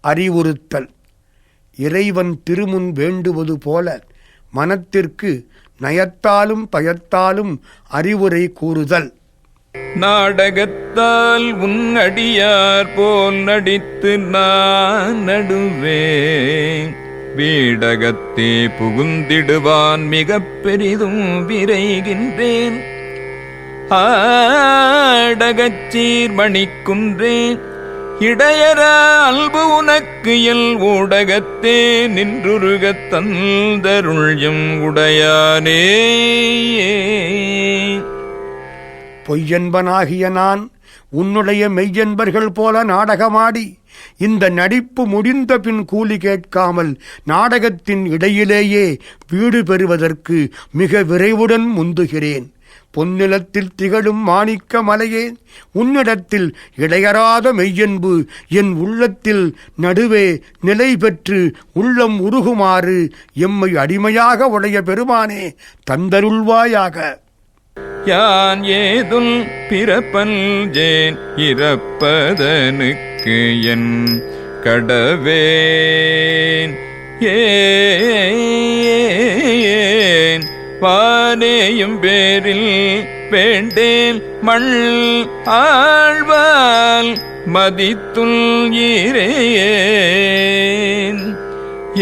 அறிவுறுத்தல். இறைவன் திருமுன் வேண்டுவது போல மனத்திற்கு நயத்தாலும் பயத்தாலும் அறிவுரை கூறுதல். நாடகத்தால் உன் அடியார் போல் நடித்து நான் நடுவே வீடகத்தே புகுந்திடுவான் மிக பெரிதும் விரைகின்றேன். ஆடகச்சீர் மணிக்குன்றேன் இடையர அல்பு உனக்கு எல் ஊடகத்தே நின்றுருகத் தந்தருள்யம் உடையானே. பொய்யன்பனாகிய நான் உன்னுடைய மெய்யன்பர்கள் போல நாடகமாடி இந்த நடிப்பு முடிந்த பின் கூலி கேட்காமல் நாடகத்தின் இடையிலேயே வீடு பெறுவதற்கு மிக விரைவுடன் முந்துகிறேன். பொன்னிலத்தில் திகழும் மாணிக்க மலையே உன்னிடத்தில் இடையறாத மெய்யன்பு என் உள்ளத்தில் நடுவே நிலை பெற்று உள்ளம் உருகுமாறு எம்மை அடிமையாக உடைய பெருமானே தந்தருள்வாயாக. யான் ஏதுல் பிறப்பல்ஜேன் இறப்பதனுக்கு என் கடவேன். ஏன் பானேயும் பேரில் வேண்டேன் மண் ஆழ்வால் மதித்துள் ஈரேன்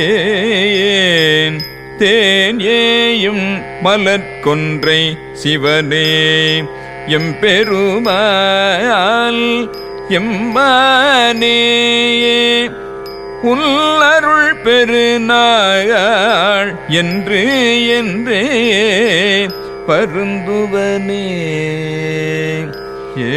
ஏன் தேன் ஏயும் மலர்கொன்றை சிவனே எம்பெருமால் எம்மானே உள்ளருள் பெருநாள் என்று என்றே பருந்துவனே. ஏ.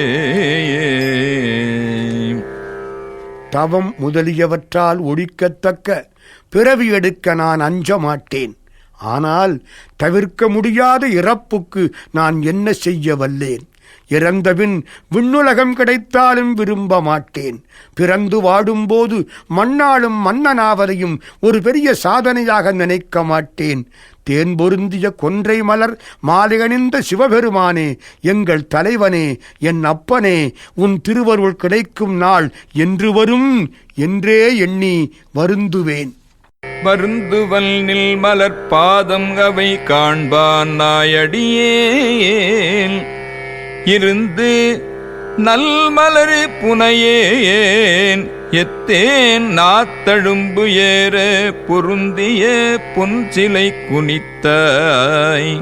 தவம் முதலியவற்றால் ஒழிக்கத்தக்க பிறவி எடுக்க நான் அஞ்ச மாட்டேன். ஆனால் தவிர்க்க முடியாத இறப்புக்கு நான் என்ன செய்ய வல்லேன்? இறந்தபின் விண்ணுலகம் கிடைத்தாலும் விரும்ப மாட்டேன். பிறந்து வாடும்போது மண்ணாலும் மன்னனாவதையும் ஒரு பெரிய சாதனையாக நினைக்க மாட்டேன். தேன் பொருந்திய கொன்றை மலர் மாலையணிந்த சிவபெருமானே எங்கள் தலைவனே என் அப்பனே உன் திருவருள் கிடைக்கும் நாள் என்று வரும் என்றே எண்ணி வருந்துவேன். மருந்துவல் நில் மலர் பாதம் அவை காண்பான் நாயடியேன் இருந்து நல்மலரு புனையேன். எத்தேன் நாத்தழும்பு ஏற பொருந்திய பொன்சிலை குனித்தாய்.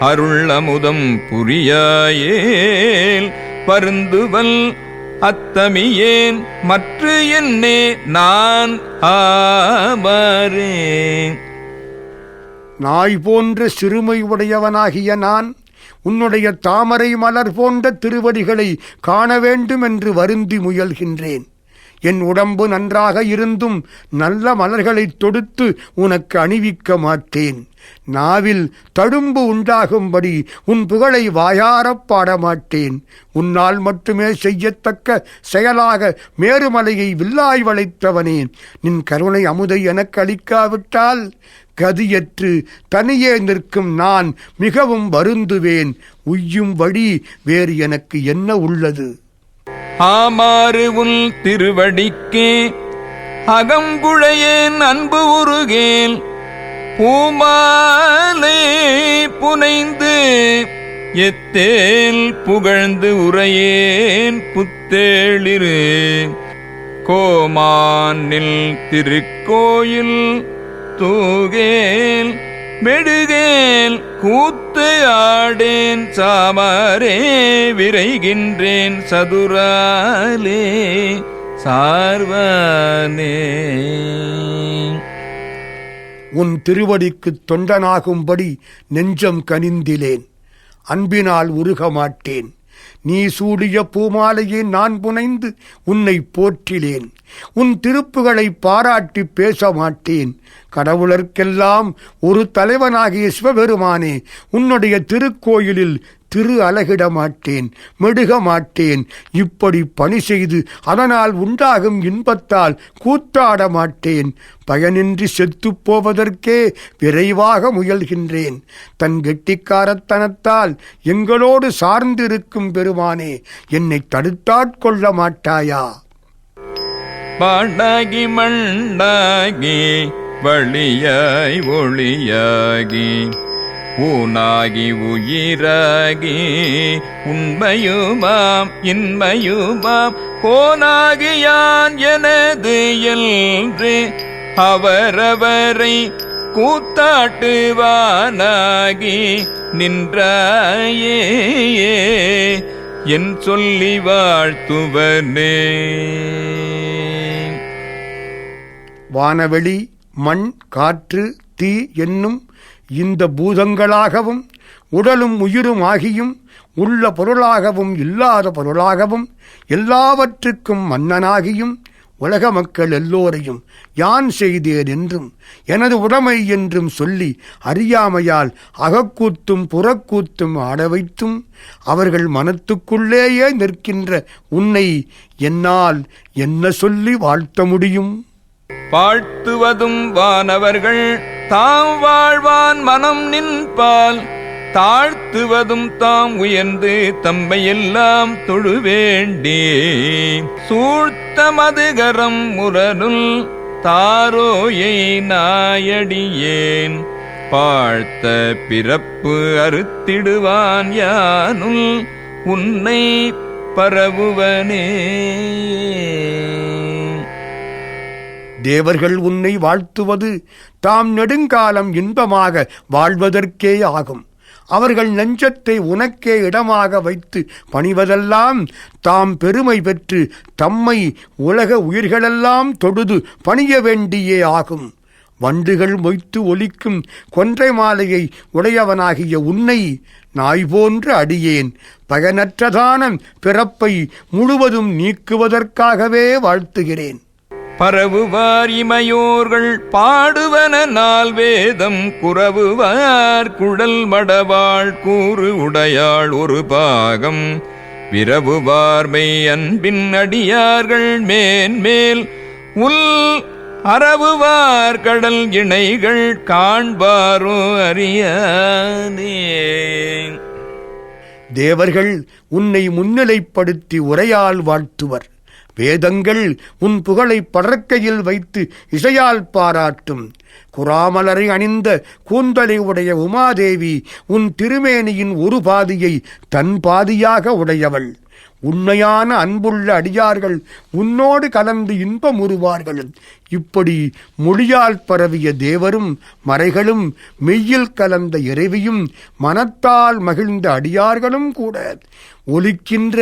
அருள் அமுதம் புரியாயேல். பருந்துவல் அத்தமியேன் மற்ற என்னே நான் ஆமாறேன் நாய் போன்ற சிறுமை உடையவனாகிய நான் உன்னுடைய தாமரை மலர் போன்ற திருவடிகளை காண வேண்டும் என்று வருந்தி முயல்கின்றேன். என் உடம்பு நன்றாக இருந்தும் நல்ல மலர்களைத் தொடுத்து உனக்கு அணிவிக்க மாட்டேன். நாவில் தழும்பு உண்டாகும்படி உன் புகழை வாயாரப் பாட மாட்டேன் உன்னால் மட்டுமே செய்யத்தக்க செயலாக மேருமலையை வில்லாய் வளைத்தவனே. நின் கருணை அமுதை எனக்கு அளிக்காவிட்டால் கதியற்று தனியே நிற்கும் நான் மிகவும் வருந்துவேன். உய்யும் வழி வேறு எனக்கு என்ன உள்ளது? ஆமாறு உள் திருவடிக்கே அகங்குழையேன் அன்பு உருகேன் பூமாலே புனைந்து எத்தேல் புகழ்ந்து உரையேன் புத்தேளிரு. கோமானில் திருக்கோயில் தூகேல் மெடுகேல் கூத்து ஆடேன் சாமரே விரைகின்றேன் சதுராலே சார்வனே. உன் திருவடிக்குத் தொண்டனாகும்படி நெஞ்சம் கனிந்திலேன். அன்பினால் உருக மாட்டேன். நீ சூடிய பூமாலையை நான் புனைந்து உன்னை போற்றிலேன். உன் திருப்புகளை பாராட்டி பேச மாட்டேன் கடவுளர்க்கெல்லாம் ஒரு தலைவனாகிய சிவபெருமானே உன்னுடைய திருக்கோயிலில் திரு அலகிட மாட்டேன் மெடுக மாட்டேன் இப்படி பணி செய்து அதனால் உண்டாகும் இன்பத்தால் கூத்தாட மாட்டேன் பயனின்றி செத்துப் போவதற்கே விரைவாக முயல்கின்றேன். தன் கெட்டிக்காரத்தனத்தால் எங்களோடு சார்ந்திருக்கும் பெருமானே என்னை தடுத்தாட்கொள்ள மாட்டாயா பாடாகி மண்டாகி வழியாய் ஒளியாகி ஊனாகி உயிராகி உண்மையுமாம் இன்மையுமாம் கோனாகி யான் எனது என்று அவரவரை கூத்தாட்டுவானாகி நின்றாயே என் சொல்லி வாழ்த்துவனே. வானவெளி மண் காற்று தீ என்னும் இந்த பூதங்களாகவும் உடலும் உயிரும் ஆகியும் உள்ள பொருளாகவும் இல்லாத பொருளாகவும் எல்லாவற்றுக்கும் மன்னனாகியும் உலக மக்கள் எல்லோரையும் யான் செய்தேன் என்றும் எனது உடைமை என்றும் சொல்லி அறியாமையால் அகக்கூத்தும் புறக்கூத்தும் ஆட வைத்தும் அவர்கள் மனத்துக்குள்ளேயே நிற்கின்ற உன்னை என்னால் என்ன சொல்லி வாழ்த்த முடியும்? வாழ்த்துவதும் வானவர்கள் தாம் வாழ்வான் மனம் நின்பால் தாழ்த்துவதும் தாம் உயர்ந்து தம்மை தம்மையெல்லாம் தொழுவேண்டி சூழ்த்த மதுகரம் முரனுள் தாரோயை நாயடியேன் பாழ்த்த பிறப்பு அறுத்திடுவான் யானுள் உன்னை பரவுவனே. தேவர்கள் உன்னை வாழ்த்துவது தாம் நெடுங்காலம் இன்பமாக வாழ்வதற்கே ஆகும். அவர்கள் நெஞ்சத்தை உனக்கே இடமாக வைத்து பணிவதெல்லாம் தாம் பெருமை பெற்று தம்மை உலக உயிர்களெல்லாம் தொடுது பணிய வேண்டியே ஆகும். வண்டுகள் மொய்த்து ஒலிக்கும் கொன்றை மாலையை உடையவனாகிய உன்னை நாய் போன்று அடியேன். பகனற்றதான பிறப்பை முழுவதும் நீக்குவதற்காகவே வாழ்த்துகிறேன். பரவுவார் இமையோர்கள் பாடுவன நாள் வேதம் குறவுவார். குழல் மடவாள் கூறு உடையாள் ஒரு பாகம். விரவுவார்மை அன்பின் அடியார்கள் மேன்மேல். உல் அறவுவார் கடல் இணைகள் காண்பாரோ அறியானே. தேவர்கள் உன்னை முன்னிலைப்படுத்தி உரையால் வாழ்த்துவர். வேதங்கள் உன் புகழை படற்கையில் வைத்து இசையால் பாராட்டும். குராமலரை அணிந்த கூந்தலை உடைய உமாதேவி உன் திருமேனியின் ஒரு பாதியை தன் பாதியாக உடையவள். உண்மையான அன்புள்ள அடியார்கள் உன்னோடு கலந்து இன்பம் உருவார்கள். இப்படி மொழியால் பரவிய தேவரும் மறைகளும் மெய்யில் கலந்த இறைவியும் மனத்தால் மகிழ்ந்த அடியார்களும் கூட ஒலிக்கின்ற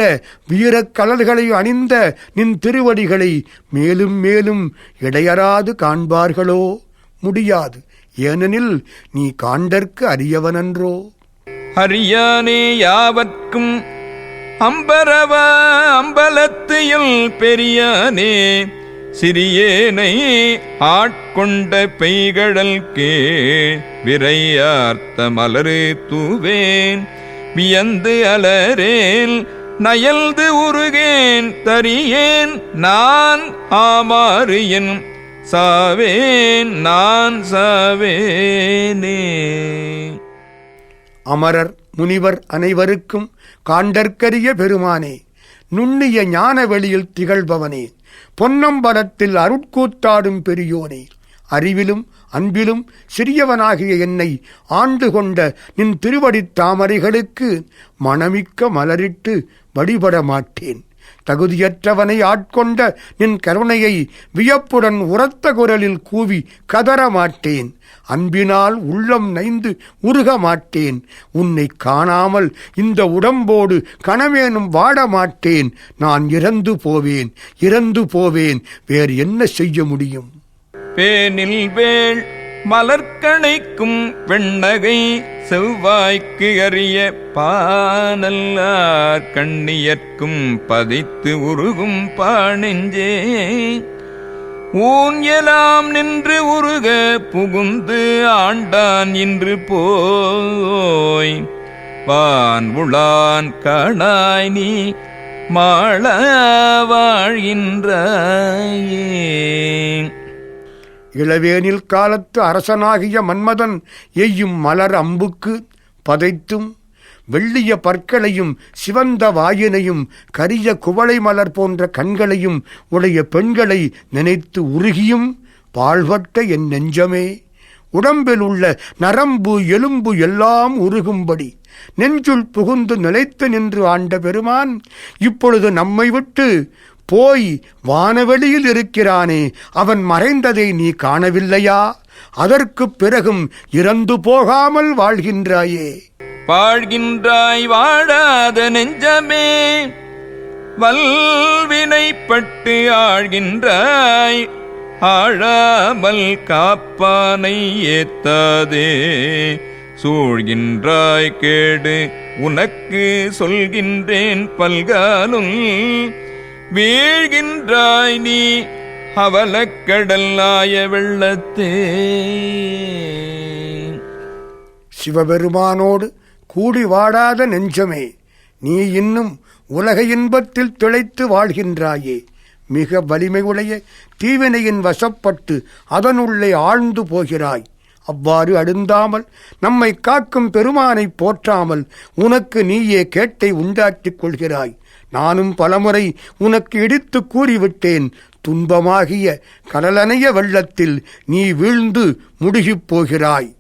வீரக் கலல்களை அணிந்த நின் திருவடிகளை மேலும் மேலும் இடையறாது காண்பார்களோ? முடியாது. ஏனெனில் நீ காண்டற்கு அரியவனன்றோ? அறியானே யாவர்க்கும் அம்பரவ அம்பலத்தியில் பெரியானே சிறியேனை ஆட்கொண்ட பெய்கடல் கே விரையார்த்த மலரு தூவேன் வியந்து அலரேல் நயல்து உருகேன் தரியேன் நான் ஆமாறு என் சாவேன் நான் சாவேனே. அமரர் முனிவர் அனைவருக்கும் காண்டற்கரிய பெருமானே நுண்ணிய ஞான வெளியில் திகழ்பவனே பொன்னம்பலத்தில் அருட்கூத்தாடும் பெரியோனே அறிவிலும் அன்பிலும் சிறியவனாகிய என்னை ஆண்டு கொண்ட நின் திருவடித் தாமரைகளுக்கு மணமிக்க மலரிட்டு வழிபட மாட்டேன். தகுதியற்றவனை ஆட்கொண்ட நின் கருணையை வியப்புடன் உரத்த குரலில் கூவி கதற மாட்டேன். அன்பினால் உள்ளம் நைந்து உருக மாட்டேன். உன்னை காணாமல் இந்த உடம்போடு கனவேனும் வாட மாட்டேன். நான் இறந்து போவேன் இறந்து போவேன். வேறு என்ன செய்ய முடியும்? பேனில் வேள் மலர்கணைக்கும் வெண்ணகை செவ்வாய்க்கு அறிய பானல்லார் கண்ணியற்கும் பதித்து உருகும் பாணெஞ்சே ஊன் எலாம் நின்று உருக புகுந்து ஆண்டான் இன்று போய். வான் உளான் காணாய் நீ மாள வாழ்கின்றாயே. இளவேனில் காலத்து அரசனாகிய மன்மதன் எய்யும் மலர் அம்புக்கு பதைத்தும் வெள்ளிய பற்களையும் சிவந்த வாயினையும் கரிய குவளை மலர் போன்ற கண்களையும் உடைய பெண்களை நினைத்து உருகியும் பாழ்பட்ட என் நெஞ்சமே. உடம்பில் உள்ள நரம்பு எலும்பு எல்லாம் உருகும்படி நெஞ்சுள் புகுந்து நிலைத்து நின்று ஆண்ட பெருமான் இப்பொழுது நம்மை விட்டு போய் வானவெளியில் இருக்கிறானே அவன் மறைந்ததை நீ காணவில்லையா? அதற்குப் பிறகும் இறந்து போகாமல் வாழ்கின்றாயே. வாழ்கின்றாய் வாழாத நெஞ்சமே வல்வினைப்பட்டு ஆழ்கின்றாய் ஆழாமல் காப்பானை ஏத்தாதே. சூழ்கின்றாய் கேடு உனக்கு சொல்கின்றேன் பல்காலும் வீழ்கின்றாய் நீ அவலக்கடலாய வெள்ளத்தே. சிவபெருமானோடு கூடி வாடாத நெஞ்சமே நீ இன்னும் உலக இன்பத்தில் திளைத்து வாழ்கின்றாயே. மிக வலிமையுடைய தீவினையின் வசப்பட்டு அதனுள்ளே ஆழ்ந்து போகிறாய். அவ்வாறு அழுந்தாமல் நம்மை காக்கும் பெருமானை போற்றாமல் உனக்கு நீயே கேட்டை உண்டாக்கிக் கொள்கிறாய். நானும் பலமுறை உனக்கு இடித்து கூறிவிட்டேன். துன்பமாகிய கடலனைய வெள்ளத்தில் நீ வீழ்ந்து முடுகிப் போகிறாய்.